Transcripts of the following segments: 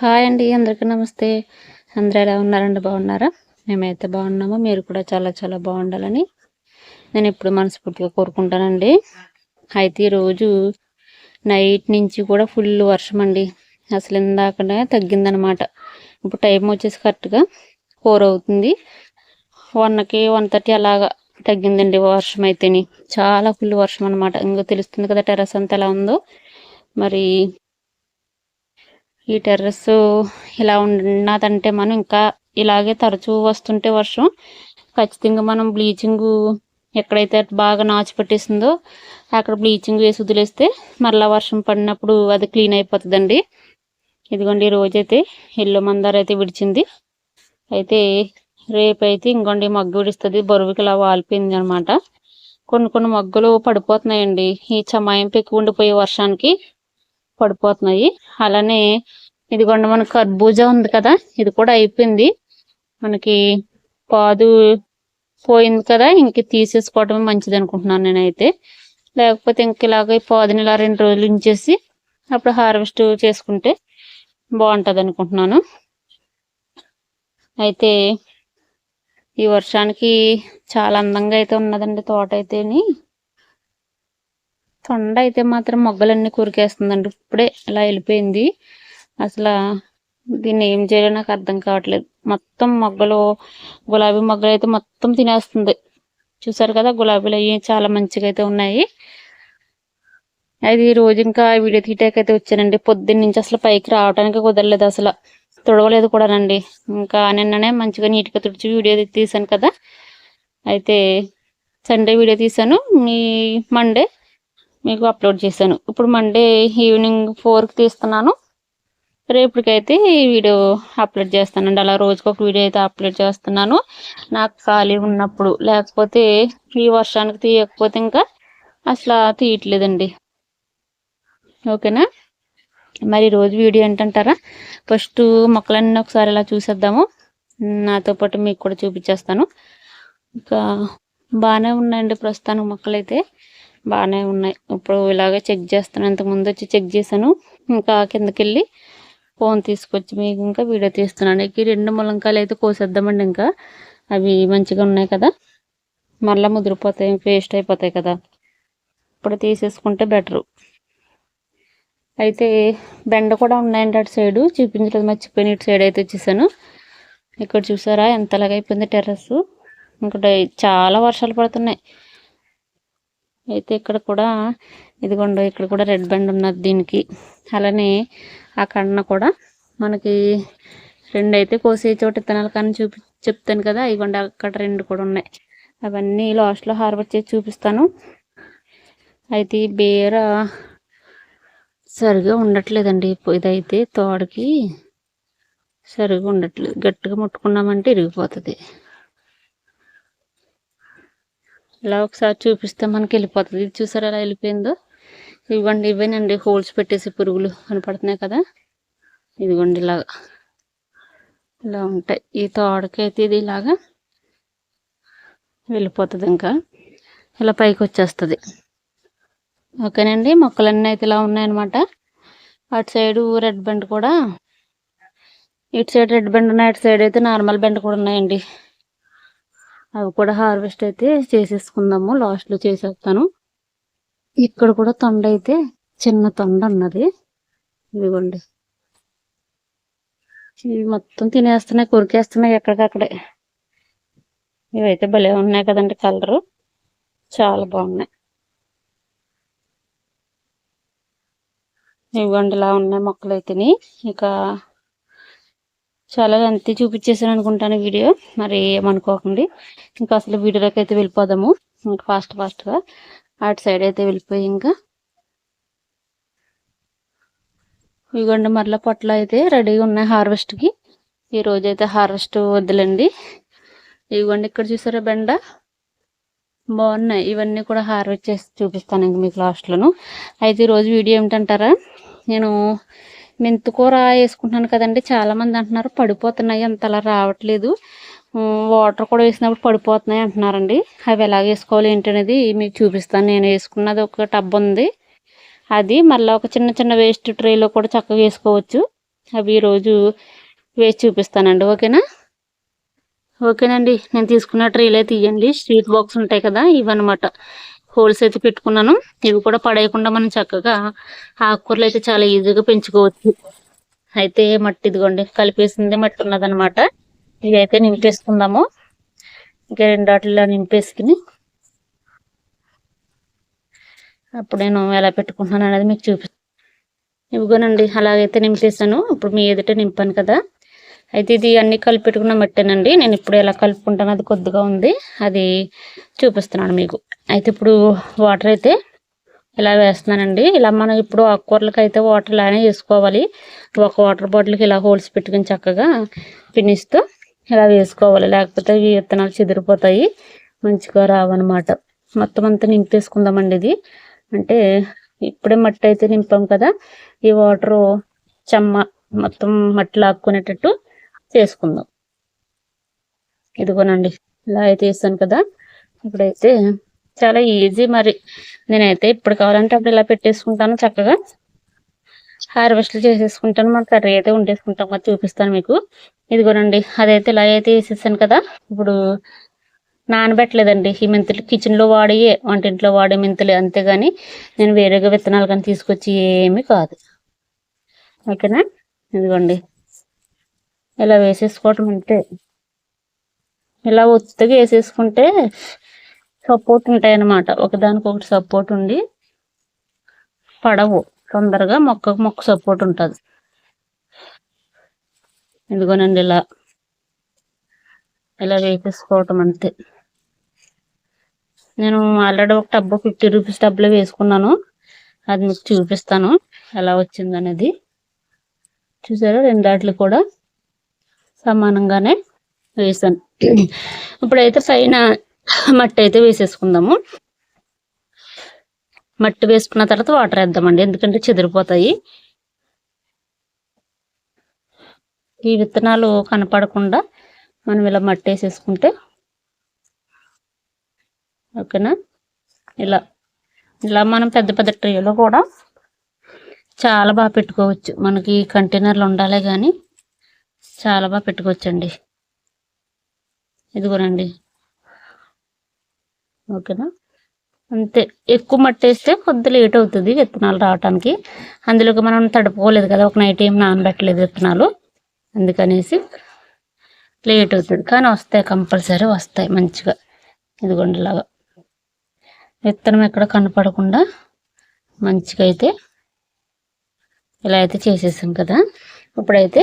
Hi అండి అందరికీ నమస్తే. అందరూ ఎలా ఉన్నారండి? బాగున్నారా? మేమైతే బాగున్నాము. మీరు కూడా చాలా చాలా బాగుండాలని నేను ఎప్పుడు మనస్ఫూర్తిగా కోరుకుంటానండి. అయితే ఈరోజు నైట్ నుంచి కూడా ఫుల్ వర్షం అండి. అసలు ఇందాకనే తగ్గిందనమాట. ఇప్పుడు టైం వచ్చేసి కరెక్ట్గా ఫోర్ అవుతుంది. వన్కి వన్ థర్టీ అలాగా తగ్గిందండి వర్షం అయితేని. చాలా ఫుల్ వర్షం అనమాట. ఇంకా తెలుస్తుంది కదా టెర్రస్ అంతా ఎలా ఉందో. మరి ఈ టెర్రస్ ఇలా ఉన్నదంటే మనం ఇంకా ఇలాగే తరచూ వస్తుంటే వర్షం. ఖచ్చితంగా మనం బ్లీచింగ్ ఎక్కడైతే బాగా నాచు పెట్టేసిందో అక్కడ బ్లీచింగ్ వేసి వదిలేస్తే మరలా వర్షం పడినప్పుడు అది క్లీన్ అయిపోతుందండి. ఇదిగోండి రోజైతే ఇల్లు మందార అయితే విడిచింది. అయితే రేపైతే ఇంకోండి మగ్గు విడుస్తుంది బరువుకి ఇలా వాలిపోయింది అనమాట కొన్ని కొన్ని మగ్గులు పడిపోతున్నాయండి. ఈ చమాయింపు ఎక్కువ ఉండిపోయే వర్షానికి. పడిపోతున్నాయి. అలానే ఇదిగోండి మన కర్బూజా ఉంది కదా ఇది కూడా అయిపోయింది. మనకి పాదు పోయింది కదా ఇంక తీసేసుకోవటం మంచిది అనుకుంటున్నాను నేనైతే. లేకపోతే ఇంక ఇలాగ పాదుని ఇలా రెండు రోజులు ఉంచేసి అప్పుడు హార్వెస్ట్ చేసుకుంటే బాగుంటుంది అనుకుంటున్నాను. అయితే ఈ వర్షానికి చాలా అందంగా అయితే ఉన్నదండి తోట అయితేని. తొండ అయితే మాత్రం మొగ్గలన్నీ కురికేస్తుందండి. ఇప్పుడే ఇలా వెళ్ళిపోయింది. అసలు దీన్ని ఏం చేయాలో నాకు అర్థం కావట్లేదు. మొత్తం మొగ్గలు గులాబీ మొగ్గలు అయితే మొత్తం తినేస్తుంది. చూసారు కదా గులాబీలు అవి చాలా మంచిగా అయితే ఉన్నాయి. అది రోజు ఇంకా వీడియో తీయటాకైతే వచ్చానండి. పొద్దున్న నుంచి అసలు పైకి రావడానికి కుదరలేదు అసలు. తుడవలేదు కూడానండి. ఇంకా నిన్ననే మంచిగా నీట్గా తుడిచి వీడియో తీసాను కదా. అయితే సండే వీడియో తీసాను మీ మండే మీకు అప్లోడ్ చేశాను. ఇప్పుడు మండే ఈవినింగ్ ఫోర్కి తీస్తున్నాను. రేపటికైతే ఈ వీడియో అప్లోడ్ చేస్తానండి. అలా రోజుకి ఒక వీడియో అయితే అప్లోడ్ చేస్తున్నాను. నాకు ఖాళీ ఉన్నప్పుడు లేకపోతే ఈ వర్షానికి తీయకపోతే ఇంకా అసలు తీయట్లేదండి. ఓకేనా? మరి రోజు వీడియో ఏంటంటారా? ఫస్ట్ మొక్కలన్నీ ఒకసారి ఇలా చూసేద్దాము. నాతో పాటు మీకు కూడా చూపించేస్తాను. ఇంకా బాగానే ఉన్నాయండి ప్రస్తుతానికి మొక్కలైతే. బాగానే ఉన్నాయి. ఇప్పుడు ఇలాగే చెక్ చేస్తాను. ఇంతకుముందు వచ్చి చెక్ చేశాను. ఇంకా కిందకి వెళ్ళి ఫోన్ తీసుకొచ్చి మీకు ఇంకా వీడియో తీస్తున్నాను. ఈ రెండు ములంకాయలు అయితే కోసేద్దామండి ఇంకా. అవి మంచిగా ఉన్నాయి కదా. మళ్ళీ ముదిరిపోతాయి వేస్ట్ అయిపోతాయి కదా. ఇప్పుడు తీసేసుకుంటే బెటరు. అయితే బెండ కూడా ఉన్నాయండి అటు సైడు. చూపించలేదు మర్చిపోయిన. ఇటు సైడ్ అయితే వచ్చేసాను. ఇక్కడ చూసారా? ఎంతలాగైపోయింది టెర్రస్ ఇంకా చాలా వర్షాలు పడుతున్నాయి. అయితే ఇక్కడ కూడా ఇదిగోండి ఇక్కడ కూడా రెడ్ బ్యాండ్ ఉన్నది దీనికి. అలానే ఆ కన్న కూడా మనకి రెండు అయితే కోసే చోట ఇత్తనాలు కానీ చూపి చెప్తాను కదా ఇవ్వండి అక్కడ రెండు కూడా ఉన్నాయి. అవన్నీ లాస్ట్లో హార్వెస్ట్ చేసి చూపిస్తాను. అయితే ఈ సరిగా ఉండట్లేదండి. ఇదైతే తోడకి సరిగా ఉండట్లేదు. గట్టిగా ముట్టుకున్నామంటే ఇరిగిపోతుంది. ఇలా ఒకసారి చూపిస్తే మనకి వెళ్ళిపోతుంది. ఇది చూసారా ఎలా వెళ్ళిపోయిందో? ఇవ్వండి ఇవేనండి హోల్స్ పెట్టేసి పురుగులు కనపడుతున్నాయి కదా. ఇదిగోండి ఇలాగా. ఇలా ఉంటాయి. ఈ తోడకైతే ఇది ఇలాగా వెళ్ళిపోతుంది ఇంకా. ఇలా పైకి వచ్చేస్తుంది. ఓకేనండి? మొక్కలన్నీ అయితే ఇలా ఉన్నాయన్నమాట. అటు సైడు రెడ్ బెండ్ కూడా. ఇటు సైడ్ రెడ్ బెండ్ ఉన్నాయి. అటు సైడ్ అయితే నార్మల్ బెండ్ కూడా ఉన్నాయండి. అవి కూడా హార్వెస్ట్ అయితే చేసేసుకుందాము. లాస్ట్లో చేసేస్తాను. ఇక్కడ కూడా తొండ అయితే చిన్న తొండ ఉన్నది. ఇదిగోండి. ఇవి మొత్తం తినేస్తున్నాయి కొరికేస్తున్నాయి ఎక్కడికక్కడే. ఇవైతే భలే ఉన్నాయి కదండి కలరు. చాలా బాగున్నాయి. ఇవ్వండి ఇలా ఉన్నాయి మొక్కలు అయితేని ఇక చాలా అంతే చూపించేసాను అనుకుంటాను వీడియో. మరి ఏమనుకోకండి. ఇంకా అసలు వీడియోలోకి అయితే వెళ్ళిపోదాము. ఇంకా ఫాస్ట్ ఫాస్ట్గా అటు సైడ్ అయితే వెళ్ళిపోయి ఇంకా. ఇవ్వండి మరలా పొట్లు అయితే రెడీగా ఉన్నాయి హార్వెస్ట్కి ఈ రోజు అయితే హార్వెస్ట్ వద్దులండి. ఇవ్వండి ఇక్కడ చూసారా బెండ? బాగున్నాయి. ఇవన్నీ కూడా హార్వెస్ట్ చేసి చూపిస్తాను ఇంక మీకు లాస్ట్లోను అయితే ఈరోజు వీడియో ఏమిటంటారా? నేను మెంతుకూర వేసుకుంటున్నాను కదండి. చాలామంది అంటున్నారు పడిపోతున్నాయి అంతలా రావట్లేదు. వాటర్ కూడా వేసినప్పుడు పడిపోతున్నాయి అంటున్నారండి. అవి ఎలా వేసుకోవాలి ఏంటనేది మీకు చూపిస్తాను. నేను వేసుకున్నది ఒక టబ్ ఉంది. అది మళ్ళీ ఒక చిన్న చిన్న వేస్ట్ ట్రేలో కూడా చక్కగా వేసుకోవచ్చు. అవి ఈరోజు వేసి చూపిస్తానండి. ఓకేనా? ఓకేనండి. నేను తీసుకున్న ట్రీలే తీయండి. స్ట్రీట్ బాక్స్ ఉంటాయి కదా ఇవన్నమాట. హోల్స్ అయితే పెట్టుకున్నాను. ఇవి కూడా పడేయకుండా మనం చక్కగా ఆకుకూరలు అయితే చాలా ఈజీగా పెంచుకోవచ్చు. అయితే మట్టి ఇదిగోండి కలిపేసింది మట్టి ఉన్నదనమాట ఇవి అయితే నింపేసుకుందాము. ఇంకా రెండు వాటిలో నింపేసుకుని అప్పుడు నేను ఎలా పెట్టుకుంటున్నాను అనేది మీకు చూపి ఇవిగోనండి అలాగైతే నింపేసాను ఇప్పుడు మీ ఎదుట నింపాను కదా. అయితే ఇది అన్నీ కలిపెట్టుకున్న మట్టేనండి. నేను ఇప్పుడు ఎలా కలుపుకుంటాను అది కొద్దిగా ఉంది. అది చూపిస్తున్నాను మీకు. అయితే ఇప్పుడు వాటర్ అయితే ఇలా వేస్తున్నానండి. ఇలా మనం ఇప్పుడు ఆకుకూరలకి అయితే వాటర్ ఇలానే వేసుకోవాలి. ఒక వాటర్ బాటిల్కి ఇలా హోల్స్ పెట్టుకుని చక్కగా పినిస్తూ ఇలా వేసుకోవాలి. లేకపోతే ఇవి విత్తనాలు చెదిరిపోతాయి. మంచిగా రావన్నమాట. మొత్తం అంతా నింపేసుకుందామండి ఇది. అంటే ఇప్పుడే మట్టి అయితే నింపాం కదా. ఈ వాటరు చెమ్మ మొత్తం మట్టి లాక్కునేటట్టు చేసుకుందాం. ఇదిగోనండి ఇలా అయితే వేస్తాను కదా. ఇప్పుడైతే చాలా ఈజీ మరి. నేనైతే ఇప్పుడు కావాలంటే అప్పుడు ఇలా పెట్టేసుకుంటాను చక్కగా. హార్వెస్ట్ చేసేసుకుంటాను మన కర్రీ అయితే ఉండేసుకుంటాం మరి చూపిస్తాను మీకు. ఇదిగోనండి అదైతే ఇలా అయితే వేసేసాను కదా. ఇప్పుడు నానబెట్టలేదండి ఈ మెంతులు కిచెన్లో వాడే వంటింట్లో వాడే మెంతులు అంతేగాని నేను వేరేగా విత్తనాలు కానీ తీసుకొచ్చి ఏమీ కాదు. ఓకేనా? ఇదిగోండి ఇలా వేసేసుకోవటం అంటే ఇలా ఒత్తుగా వేసేసుకుంటే సపోర్ట్ ఉంటాయి అన్నమాట ఒకదానికొకటి సపోర్ట్ ఉండి పడవు. తొందరగా మొక్కకు మొక్క సపోర్ట్ ఉంటుంది. ఇదిగోనండి ఇలా. ఇలా వేసేసుకోవటం అంతే. నేను ఆల్రెడీ ఒక టబ్బు ఫిఫ్టీ రూపీస్ టబ్లో వేసుకున్నాను. అది మీకు చూపిస్తాను. ఎలా వచ్చింది అనేది చూసారా రెండాట్లు కూడా సమానంగానే వేసాను. ఇప్పుడైతే పైన మట్టి అయితే వేసేసుకుందాము. మట్టి వేసుకున్న తర్వాత వాటర్ వేద్దామండి ఎందుకంటే చెదిరిపోతాయి. ఈ విత్తనాలు కనపడకుండా మనం ఇలా మట్టి వేసేసుకుంటే ఓకేనా? ఇలా ఇలా మనం పెద్ద పెద్ద ట్రేలో కూడా చాలా బాగా పెట్టుకోవచ్చు. మనకి కంటైనర్లు ఉండాలి కానీ చాలా బాగా పెట్టుకోవచ్చండి. ఇదిగోనండి. ఓకేనా? అంతే. ఎక్కువ మట్టి వేస్తే కొద్ది లేట్ అవుతుంది విత్తనాలు రావడానికి అందులోకి మనం తడుపుకోలేదు కదా ఒక నైట్ ఏం నానబెట్టలేదు విత్తనాలు. అందుకనేసి లేట్ అవుతుంది. కానీ వస్తాయి కంపల్సరీ వస్తాయి మంచిగా. ఇదిగోండిలాగా విత్తనం ఎక్కడ కనపడకుండా మంచిగా అయితే ఇలా అయితే చేసేసాం కదా. ఇప్పుడైతే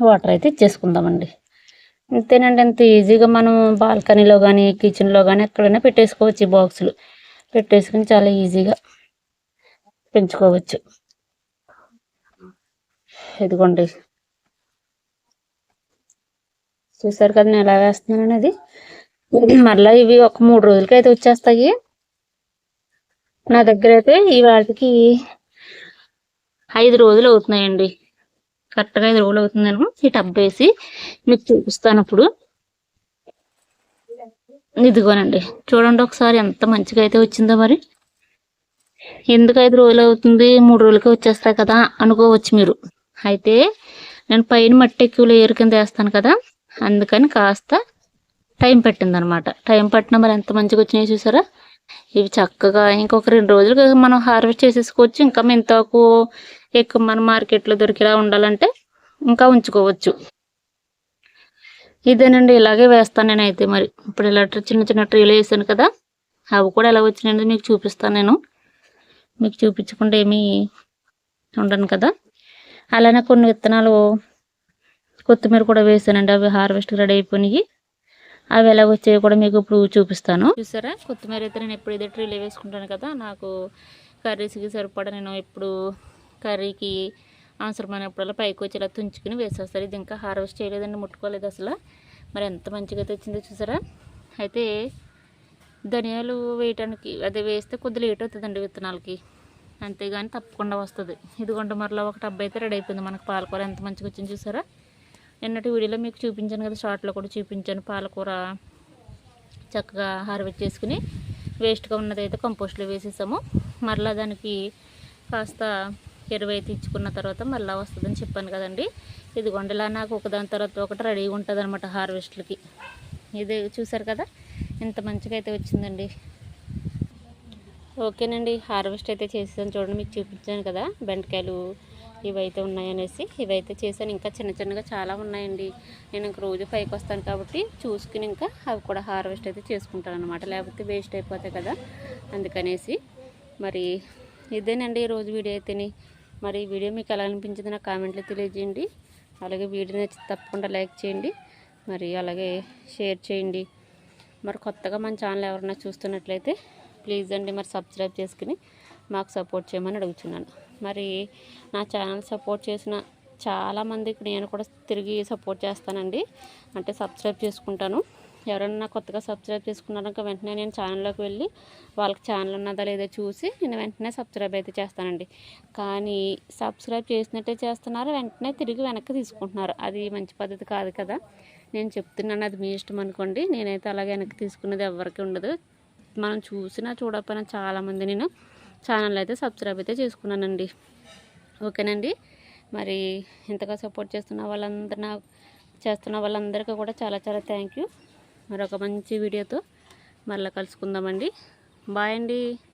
వాటర్ అయితే ఇచ్చేసుకుందామండి. అంతేనండి అంత ఈజీగా మనం బాల్కనీలో కానీ కిచెన్లో కానీ ఎక్కడైనా పెట్టేసుకోవచ్చు ఈ బాక్సులు. పెట్టేసుకుని చాలా ఈజీగా పెంచుకోవచ్చు. ఇదిగోండి. చూసారు కదా నేను ఎలా వేస్తున్నాను అనేది మళ్ళీ ఇవి ఒక మూడు రోజులకి అయితే వచ్చేస్తాయి. నా దగ్గర అయితే ఈ వాటికి ఐదు రోజులు అవుతున్నాయండి. కరెక్ట్గా ఐదు రోజులు అవుతుంది ఈ టబ్ వేసి మీకు చూపిస్తాను అప్పుడు. ఇదిగోనండి. చూడండి ఒకసారి ఎంత మంచిగా అయితే వచ్చిందో మరి. ఎందుకు ఐదు రోజులు అవుతుంది? మూడు రోజులకి వచ్చేస్తాయి కదా అనుకోవచ్చు మీరు. అయితే నేను పైన మట్టి ఎక్కువ లేయర్ కింద వేస్తాను కదా. అందుకని కాస్త టైం పట్టింది అనమాట టైం పట్టిన మరి ఎంత మంచిగా వచ్చినాయి చూసారా? ఇవి చక్కగా ఇంకొక రెండు రోజులు మనం హార్వెస్ట్ చేసేసుకోవచ్చు. ఇంకా మెంతాకు ఎక్కువ మన మార్కెట్లో దొరికేలా ఉండాలంటే ఇంకా ఉంచుకోవచ్చు. ఇదేనండి ఇలాగే వేస్తాను నేనైతే మరి. ఇప్పుడు ఇలా చిన్న చిన్న ట్రీలు వేసాను కదా అవి కూడా ఎలా వచ్చినాయో మీకు చూపిస్తాను నేను. మీకు చూపించకుండా ఏమీ ఉండను కదా. అలానే కొన్ని విత్తనాలు కొత్తిమీర కూడా వేసానండి అవి హార్వెస్ట్ రెడీ అయిపోయినాయి. అవి ఎలా వచ్చాయో కూడా మీకు ఇప్పుడు చూపిస్తాను. చూసారా? కొత్తిమీర అయితే నేను ఎప్పుడు ఇదే ట్రీలో వేసుకుంటాను కదా నాకు కర్రీస్కి సరిపడా నేను ఎప్పుడు కర్రీకి అవసరమైనప్పుడల్లా పైకి వచ్చి ఇలా తుంచుకుని వేసేస్తారు. ఇది ఇంకా హార్వెస్ట్ చేయలేదండి ముట్టుకోలేదు అసలు. మరి ఎంత మంచిగా అయితే వచ్చిందో చూసారా? అయితే ధనియాలు వేయటానికి అదే వేస్తే కొద్ది లేట్ అవుతుందండి విత్తనాలకి. అంతేగాని తప్పకుండా వస్తుంది. ఇదిగొండ మరలా ఒక టబ్బు అయితే రెడీ అయిపోయింది మనకు. పాలకూర ఎంత మంచిగా వచ్చింది చూసారా? నిన్నటి వీడియోలో మీకు చూపించాను కదా షార్ట్లో కూడా చూపించాను. పాలకూర చక్కగా హార్వెస్ట్ చేసుకుని వేస్ట్గా ఉన్నదైతే కంపోస్ట్లో వేసేసాము. మరలా దానికి కాస్త ఎరువు అయితే ఇచ్చుకున్న తర్వాత మళ్ళీ వస్తుందని చెప్పాను కదండి. ఇది ఇలా నాకు ఒకదాని తర్వాత ఒకటి రెడీగా ఉంటుంది అనమాట హార్వెస్ట్లకి ఇది చూసారు కదా ఇంత మంచిగా అయితే వచ్చిందండి. ఓకేనండి హార్వెస్ట్ అయితే చేసాను చూడండి మీకు చూపించాను కదా బెండకాయలు ఇవైతే ఉన్నాయనేసి ఇవైతే చేశాను. ఇంకా చిన్న చిన్నగా చాలా ఉన్నాయండి. నేను ఇంక రోజు పైకి వస్తాను కాబట్టి చూసుకుని ఇంకా అవి కూడా హార్వెస్ట్ అయితే చేసుకుంటాను అనమాట లేకపోతే వేస్ట్ అయిపోతాయి కదా అందుకనేసి మరి ఇదేనండి ఈరోజు వీడియో అయితేని. మరి ఈ వీడియో మీకు ఎలా అనిపించింది నాకు కామెంట్లో తెలియజేయండి. అలాగే వీడియో తప్పకుండా లైక్ చేయండి. మరి అలాగే షేర్ చేయండి. మరి కొత్తగా మన ఛానల్ ఎవరైనా చూస్తున్నట్లయితే ప్లీజ్ అండి మరి సబ్స్క్రైబ్ చేసుకుని మాకు సపోర్ట్ చేయమని అడుగుతున్నాను మరి నా ఛానల్ సపోర్ట్ చేసిన చాలామందికి నేను కూడా తిరిగి సపోర్ట్ చేస్తానండి. అంటే సబ్స్క్రైబ్ చేసుకుంటాను. ఎవరైనా కొత్తగా సబ్స్క్రైబ్ చేసుకున్నారనుక వెంటనే నేను ఛానల్లోకి వెళ్ళి వాళ్ళకి ఛానల్ ఉన్నదా లేదో చూసి నేను వెంటనే సబ్స్క్రైబ్ అయితే చేస్తానండి. కానీ సబ్స్క్రైబ్ చేసినట్టే చేస్తున్నారు వెంటనే తిరిగి వెనక్కి తీసుకుంటున్నారు. అది మంచి పద్ధతి కాదు కదా. నేను చెప్తున్నాను అది మీ ఇష్టం అనుకోండి. నేనైతే అలాగే వెనక్కి తీసుకున్నది ఎవరికి ఉండదు. మనం చూసినా చూడకపోయినా చాలామంది నేను ఛానల్ అయితే సబ్స్క్రైబ్ అయితే చేసుకున్నానండి. ఓకేనండి? మరి ఇంతగా సపోర్ట్ చేస్తున్న వాళ్ళందరూ చేస్తున్న వాళ్ళందరికీ కూడా చాలా చాలా థ్యాంక్ యూ. మరొక మంచి వీడియోతో మళ్ళీ కలుసుకుందామండి. బాయ్ అండి.